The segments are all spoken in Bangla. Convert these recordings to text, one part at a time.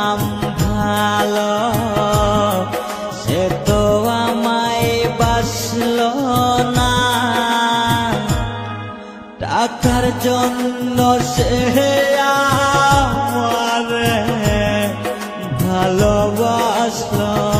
নাম ভালো। সে তো আমায় বাসল না। টাকার জন্য সে আমার ভালোবাসল।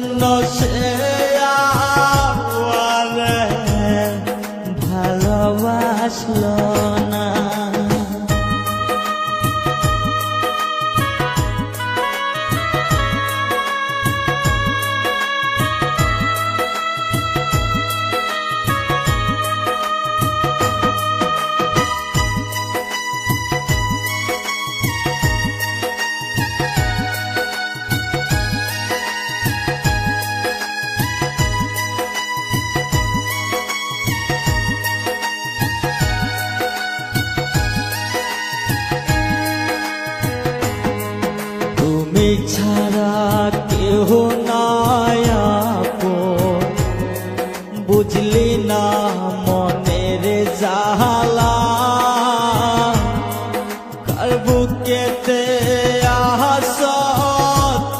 কেহ নায়াপো বুঝলি না মনের জাহালা কার বুকেতে আস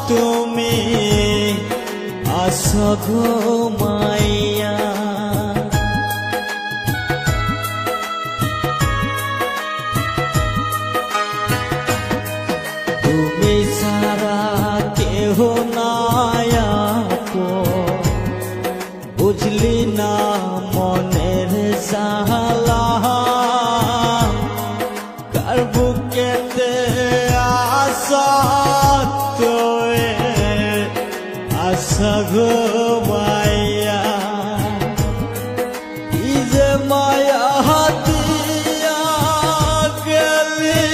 তুমি আস ঘুম সাতোয়ে আশা ঘুমাইয়া কি যে মায়া হাতিয়া গেলি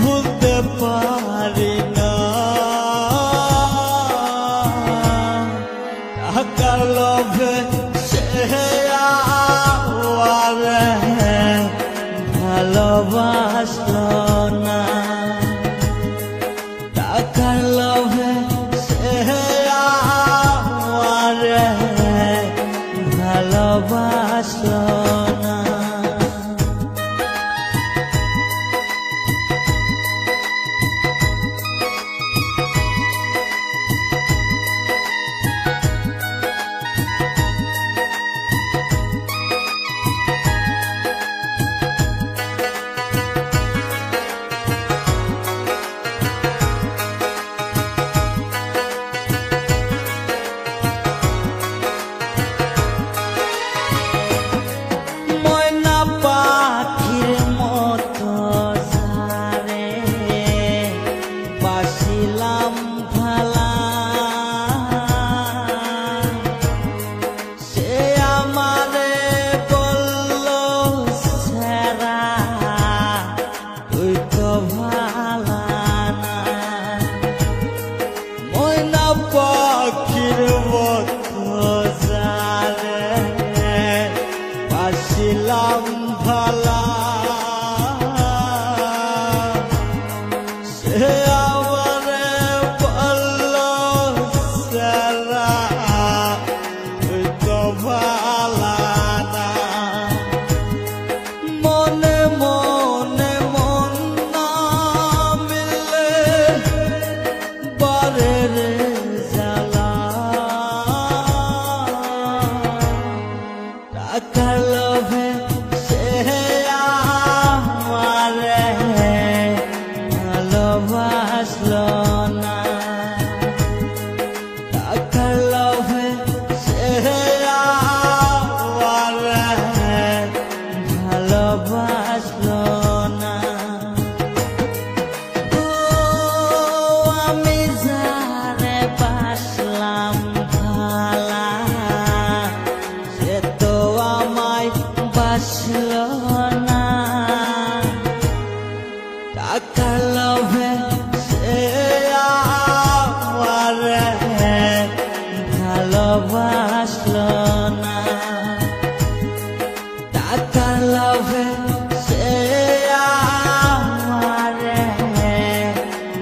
ভুলতে পারি না। টাকার লোভে সে I got love.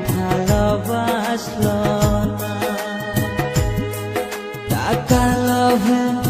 ভালোবাসল না। টাকা লোভে